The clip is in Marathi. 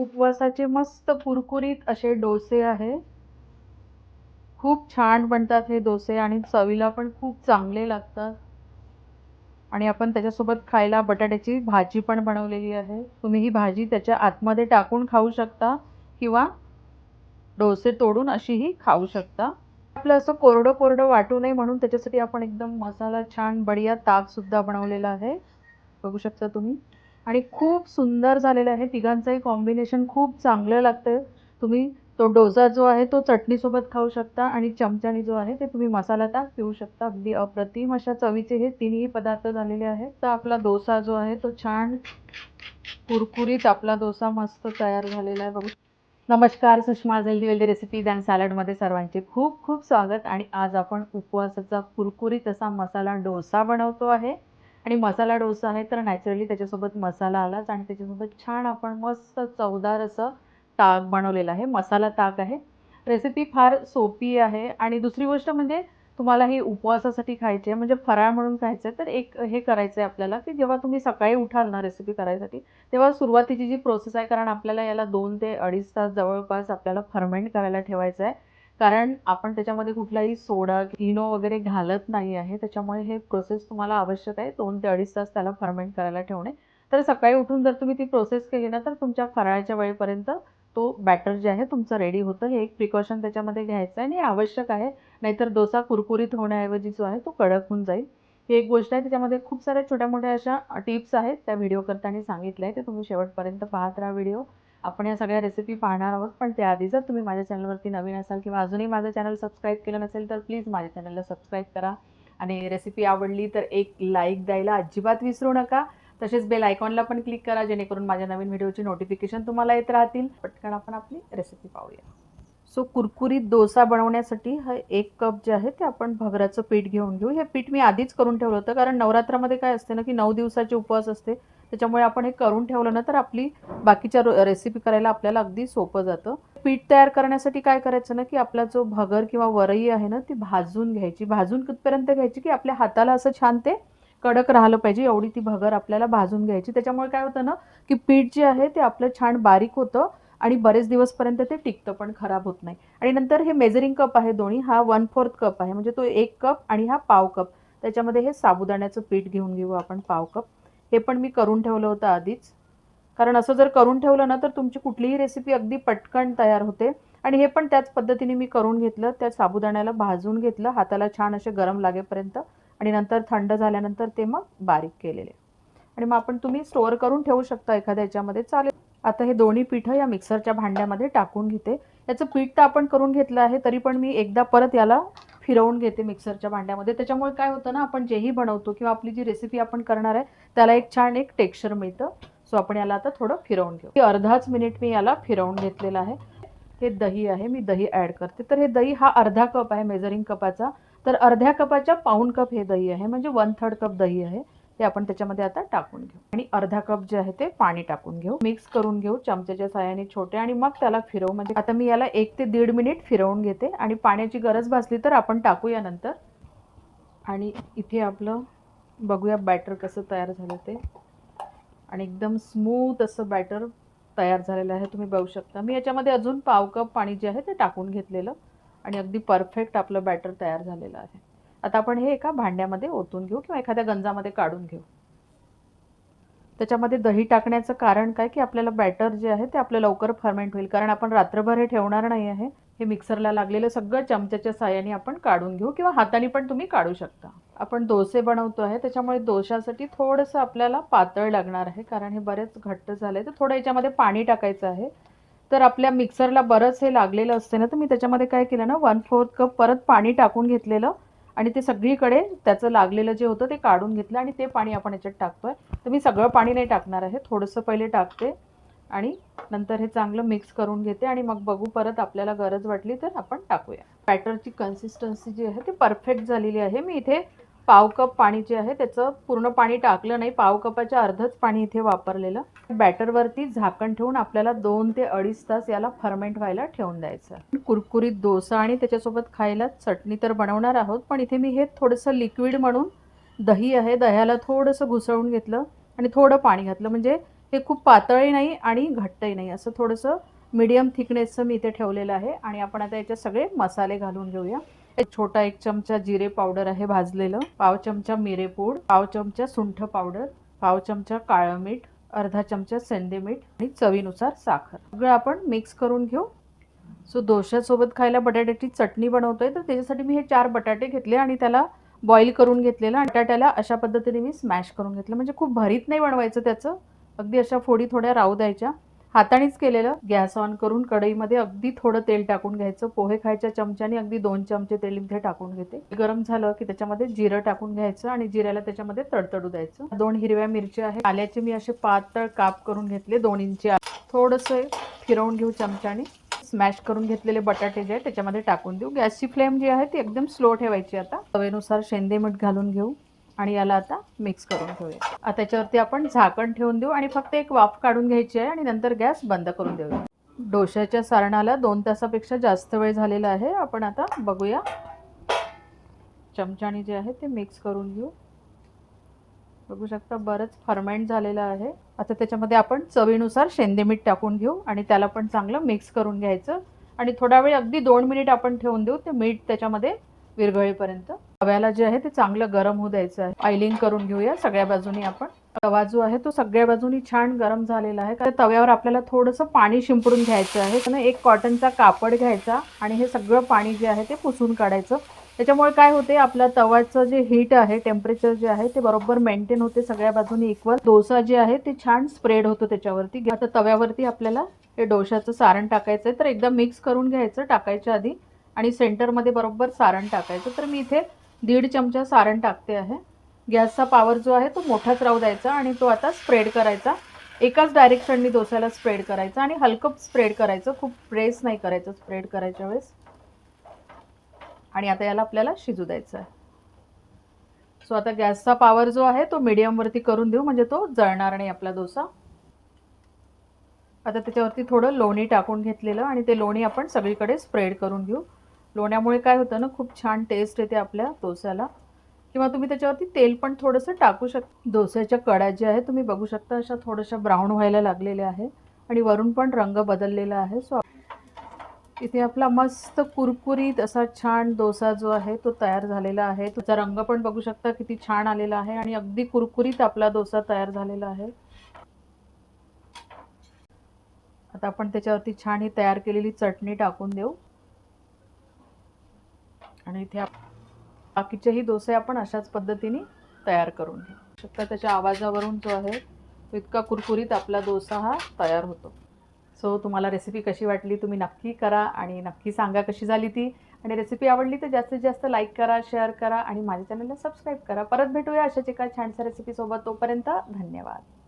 उपवासाचे मस्त कुरकुरीत असे डोसे आहे. खूप छान बनतात हे डोसे आणि चवीला पण खूप चांगले लागतात. आणि आपण त्याच्यासोबत खायला बटाट्याची भाजी पण बनवलेली आहे. तुम्ही ही भाजी त्याच्या आतमध्ये टाकून खाऊ शकता किंवा डोसे तोडून अशीही खाऊ शकता. आपलं असं कोरडं कोरडं वाटू नये म्हणून त्याच्यासाठी आपण एकदम मसाला छान बढिया ताकसुद्धा बनवलेला आहे. बघू शकता तुम्ही. आणि खूप सुंदर झालेलं आहे. तिघांचंही कॉम्बिनेशन खूप चांगलं लागतं तुम्ही तो डोसा जो आहे तो चटणीसोबत खाऊ शकता आणि चमच्याने जो आहे ते तुम्ही मसाला ताक पिऊ शकता. अगदी अप्रतिम अशा चवीचे हे तिन्ही पदार्थ झालेले आहेत. तर आपला डोसा जो आहे तो छान कुरकुरीत आपला डोसा मस्त तयार झालेला आहे. बघू नमस्कार Sushma healthy wealthy recipe then सॅलडमध्ये सर्वांचे खूप खूप स्वागत. आणि आज आपण उपवासाचा कुरकुरीत असा मसाला डोसा बनवतो आहे. आणि मसाला डोसा आहे तर नॅचरली त्याच्यासोबत मसाला आलाच आणि त्याच्यासोबत छान आपण मस्त चवदार असं ताक बनवलेलं आहे मसाला ताक आहे. रेसिपी फार सोपी आहे आणि दुसरी गोष्ट म्हणजे तुम्हाला ही उपवासासाठी खायची आहे म्हणजे फराळ म्हणून खायचं आहे तर एक हे करायचं आहे आपल्याला की जेव्हा तुम्ही सकाळी उठाल ना रेसिपी करायसाठी तेव्हा सुरुवातीची जी प्रोसेस आहे कारण आपल्याला याला दोन ते अडीच तास जवळपास आपल्याला फर्मेंट करायला ठेवायचं आहे. कारण आपण त्याच्यामध्ये कुठलाही सोडा इनो वगैरे घालत नाही आहे. त्याच्यामुळे हे प्रोसेस तुम्हाला आवश्यक आहे. दोन ते अडीच तास त्याला फर्मेंट करायला ठेवणे. तर सकाळी उठून जर तुम्ही ती प्रोसेस केली ना तर तुमच्या फराळाच्या वेळेपर्यंत तो बॅटर जे आहे तुमचं रेडी होतं. हे एक प्रिकॉशन त्याच्यामध्ये घ्यायचं आहे आणि हे आवश्यक आहे. नाहीतर डोसा कुरकुरीत होण्याऐवजी जो आहे तो कडक होऊन जाईल. ही एक गोष्ट आहे. त्याच्यामध्ये खूप साऱ्या छोट्या मोठ्या अशा टिप्स आहेत. त्या व्हिडिओ करताना सांगितलं आहे. ते तुम्ही शेवटपर्यंत पाहत राहा व्हिडिओ आपण या सगळ्या रेसिपी पाहणार आहोत. पण त्याआधी जर तुम्ही माझ्या चॅनलवरती नवीन असाल किंवा अजूनही माझं चॅनल सबस्क्राईब केलं नसेल तर प्लीज माझ्या चॅनलला सबस्क्राईब करा. आणि रेसिपी आवडली तर एक लाईक द्यायला अजिबात विसरू नका. तसेच बेल आयकॉनला पण क्लिक करा जेणेकरून माझ्या नवीन व्हिडिओची नोटिफिकेशन तुम्हाला येत राहतील. पटकन आपण आपली रेसिपी पाहूया. सो कुरकुरीत डोसा बनवण्यासाठी हे एक कप जे आहे ते आपण भगराचं पीठ घेऊन घेऊ. हे पीठ मी आधीच करून ठेवलं होतं कारण नवरात्रामध्ये काय असते ना की नऊ दिवसाचे उपवास असते. त्याच्यामुळे आपण हे करून ठेवलं ना तर आपली बाकीच्या रेसिपी करायला आपल्याला अगदी सोपं जातं. पीठ तयार करण्यासाठी काय करायचं ना की आपला जो भगर किंवा वरई आहे ना ती भाजून घ्यायची. भाजून कुठपर्यंत घ्यायची की आपल्या हाताला असं छान ते कडक राहिलं पाहिजे एवढी ती भगर आपल्याला भाजून घ्यायची. त्याच्यामुळे काय होतं ना की पीठ जे आहे ते आपलं छान बारीक होतं आणि बरेच दिवसपर्यंत ते टिकतं पण खराब होत नाही. आणि नंतर हे मेजरिंग कप आहे दोन्ही हा वन फोर्थ कप आहे. म्हणजे तो एक कप आणि हा पाव कप त्याच्यामध्ये हे साबुदाण्याचं पीठ घेऊन घेऊ आपण पाव कप हे पण मी करून ठेवलं होतं आधीच. कारण असं जर करून ठेवलं ना तर तुमची कुठलीही रेसिपी अगदी पटकन तयार होते. आणि हे पण त्याच पद्धतीने मी करून घेतलं त्या साबुदाण्याला भाजून घेतलं हाताला छान असे गरम लागेपर्यंत. आणि नंतर थंड झाल्यानंतर ते मग बारीक केलेले. आणि मग आपण तुम्ही स्टोअर करून ठेवू शकता एखाद्या याच्यामध्ये. चालेल. आता हे दोन्ही पिठं या मिक्सरच्या भांड्यामध्ये टाकून घेते. याचं पीठ तर आपण करून घेतलं आहे तरी पण मी एकदा परत याला फिरवून घेते मिक्सरच्या भांड्यामध्ये. त्याच्यामुळे काय होतं ना आपण जेही बनवतो किंवा आपली जी रेसिपी आपण करणार आहे त्याला एक छान एक टेक्स्चर मिळतं. सो आपण याला आता थोडं फिरवून घेऊ. अर्धाच मिनिट मी याला फिरवून घेतलेलं आहे. हे दही आहे मी दही ॲड करते. तर हे दही हा अर्धा कप आहे मेजरिंग कपाचा. तर अर्ध्या कपाच्या पाऊण कप हे दही आहे म्हणजे वन थर्ड कप दही आहे. ते आपण त्याच्यामध्ये आता टाकून घेऊ. आणि अर्धा कप जे आहे ते पाणी टाकून घेऊ. मिक्स करून घेऊ चमच्याच्या साह्याने छोटे आणि मग त्याला फिरवू म्हणजे आता मी याला एक ते दीड मिनिट फिरवून घेते आणि पाण्याची गरज भासली तर आपण टाकूया नंतर. आणि इथे आपलं बघूया बॅटर कसं तयार झालं ते. आणि एकदम स्मूथ असं बॅटर तयार झालेलं आहे. तुम्ही बघू शकता. मी याच्यामध्ये अजून पाव कप पाणी जे आहे ते टाकून घेतलेलं. आणि अगदी परफेक्ट आपलं बॅटर तयार झालेलं आहे. आता आपण हे एका भांड्यामध्ये ओतून घेऊ किंवा एखाद्या गंजामध्ये काढून घेऊ. त्याच्यामध्ये दही टाकण्याचं कारण काय? की आपल्याला बॅटर जे आहे ते आपलं लवकर फर्मेंट होईल. कारण आपण रात्रभर हे ठेवणार नाही आहे. हे मिक्सरला लागलेलं सगळं चमच्याच्या साह्याने आपण काढून घेऊ किंवा हाताने पण तुम्ही काढू शकता. आपण डोसे बनवतो आहे. त्याच्यामुळे डोशासाठी थोडंसं आपल्याला पातळ लागणार आहे. कारण हे बरेच घट्ट झाले तर थोडं याच्यामध्ये पाणी टाकायचं आहे. तर आपल्या मिक्सरला बरंच हे लागलेलं असते ना तर मी त्याच्यामध्ये काय केलं ना वन फोर्थ कप परत पाणी टाकून घेतलेलं. आणि ते सगळीकडे त्याचं लागलेलं जे होतं ते काढून घेतलं आणि ते पाणी आपण याच्यात टाकतोय. तर मी सगळं पाणी नाही टाकणार आहे. थोडंसं पहिले टाकते आणि नंतर हे चांगलं मिक्स करून घेते आणि मग बघू परत आपल्याला गरज वाटली तर आपण टाकूया. बॅटरची कन्सिस्टन्सी जी आहे ती परफेक्ट झालेली आहे. मी इथे पाव कप पाणी जे आहे त्याचं पूर्ण पाणी टाकलं नाही पाव कपाच्या अर्धच पाणी इथे वापरलेलं. बॅटरवरती झाकण ठेवून आपल्याला दोन ते अडीच तास याला फर्मेंट व्हायला ठेवून द्यायचं. कुरकुरीत डोसा आणि त्याच्यासोबत खायला चटणी तर बनवणार आहोत पण इथे मी हे थोडंसं लिक्विड म्हणून दही आहे दह्याला थोडंसं घुसळून घेतलं आणि थोडं पाणी घातलं. म्हणजे हे खूप पातळही नाही आणि घट्टही नाही. असं थोडंसं मीडियम थिकनेसचं मी इथे ठेवलेलं आहे आणि आपण आता याच्यात सगळे मसाले घालून घेऊया. एक छोटा एक चमचा जिरे पावडर आहे भाजलेलं. पाव चमचा मिरेपूड पाव चमचा सुंठ पावडर पाव चमचा काळं मीठ अर्धा चमचा सेंदे मीठ आणि चवीनुसार साखर. सगळं आपण मिक्स करून घेऊ. सो डोश्यासोबत खायला बटाट्याची चटणी बनवतोय तर त्याच्यासाठी मी हे चार बटाटे घेतले आणि त्याला बॉईल करून घेतलेलं आणि बटाट्याला अशा पद्धतीने मी स्मॅश करून घेतलं. म्हणजे खूप भरीत नाही बनवायचं त्याचं. अगदी अशा फोडी थोड्या राहू द्यायच्या. हातानेच केलेलं गॅस ऑन करून कढईमध्ये अगदी थोडं तेल टाकून घ्यायचं. पोहे खायच्या चमच्याने अगदी दोन चमचे तेल इथे टाकून घेते. गरम झालं की त्याच्यामध्ये जिरं टाकून घ्यायचं आणि जिऱ्याला त्याच्यामध्ये तडतडू द्यायचं. दोन हिरव्या मिरच्या आहे आल्याचे मी असे पातळ काप करून घेतले दोन इंची थोडंसं फिरवून घेऊ चमच्याने. स्मॅश करून घेतलेले बटाटे जे आहे त्याच्यामध्ये टाकून देऊ. गॅसची फ्लेम जी आहे ती एकदम स्लो ठेवायची आता. चवेनुसार शेंदे मीठ घालून घेऊ. आणि याला आता मिक्स करून घेऊया. आता त्याच्यावरती आपण झाकण ठेवून देऊ आणि फक्त एक वाफ काढून घ्यायची आहे आणि नंतर गॅस बंद करून देऊया. डोश्याच्या सारणाला दोन तासापेक्षा जास्त वेळ झालेला आहे. आपण आता बघूया. चमच्याने जे आहे ते मिक्स करून घेऊ. बघू शकता बरंच फर्मेंट झालेलं आहे. आता त्याच्यामध्ये आपण चवीनुसार शेंदे मीठ टाकून घेऊ आणि त्याला पण चांगलं मिक्स करून घ्यायचं. आणि थोडा वेळ अगदी दोन मिनिट आपण ठेवून देऊ. ते मीठ त्याच्यामध्ये विरघळेपर्यंत. तव्याला जे आहे ते चांगलं गरम होऊ द्यायचं आहे. ऑइलिंग करून घेऊया. सगळ्या बाजूनी आपण. तवा जो आहे तो सगळ्या बाजूनी छान गरम झालेला आहे. कारण तव्यावर आपल्याला थोडंसं पाणी शिंपडून घ्यायचं आहे. त्यानं एक कॉटनचा कापड घ्यायचा आणि हे सगळं पाणी जे आहे ते पुसून काढायचं. त्याच्यामुळे काय होते आपल्या तवाचं जे हीट आहे टेम्परेचर जे आहे ते बरोबर मेंटेन होते. सगळ्या बाजूनी इक्वल डोसा जे आहे ते छान स्प्रेड होतो त्याच्यावरती. आता तव्यावरती आपल्याला हे डोशाचं सारण टाकायचं आहे तर एकदा मिक्स करून घ्यायचं. टाकायच्या आधी आणि सेंटरमध्ये बरोबर सारण टाकायचं. तर मी इथे दीड चमचा सारण टाकते आहे. गॅसचा पॉवर जो आहे तो मोठाच राहू द्यायचा आणि तो आता स्प्रेड करायचा. एकाच डायरेक्शननी डोसाला स्प्रेड करायचा आणि हलकं स्प्रेड करायचं. खूप प्रेस नाही करायचं स्प्रेड करायच्या वेळेस. आणि आता याला आपल्याला शिजू द्यायचं आहे. सो आता गॅसचा पॉवर जो आहे तो मीडियमवरती करून देऊ. म्हणजे तो जळणार नाही आपला डोसा. आता त्याच्यावरती थोडं लोणी टाकून घेतलेलं आणि ते लोणी आपण सगळीकडे स्प्रेड करून घेऊ. लोण्यामुळे काय होतं ना खूप छान टेस्ट येते आपल्या डोस्याला. किंवा तुम्ही त्याच्यावरती तेल पण थोडंसं टाकू शकता डोस्याच्या कड्या ज्या आहेत तुम्ही बघू शकता अशा थोड्याशा ब्राऊन व्हायला लागलेल्या आहे. आणि वरून पण रंग बदललेला आहे. सो इथे आपला मस्त कुरकुरीत असा छान डोसा जो आहे तो तयार झालेला आहे. त्याचा रंग पण बघू शकता किती छान आलेला आहे आणि अगदी कुरकुरीत आपला डोसा तयार झालेला आहे. आता आपण त्याच्यावरती छान ही तयार केलेली चटणी टाकून देऊ. आणि इथे बाकीचेही डोसे आपण अशाच पद्धतीने तयार करून घेऊ. शकता त्याच्या आवाजावरून जो आहे तो इतका कुरकुरीत आपला डोसा हा तयार होतो. सो तुम्हाला रेसिपी कशी वाटली तुम्ही नक्की करा आणि नक्की सांगा कशी झाली ती. आणि रेसिपी आवडली तर जास्तीत जास्त लाईक करा शेअर करा आणि माझ्या चॅनलला सबस्क्राईब करा. परत भेटूया अशाच एका छानशा रेसिपीसोबत तोपर्यंत धन्यवाद.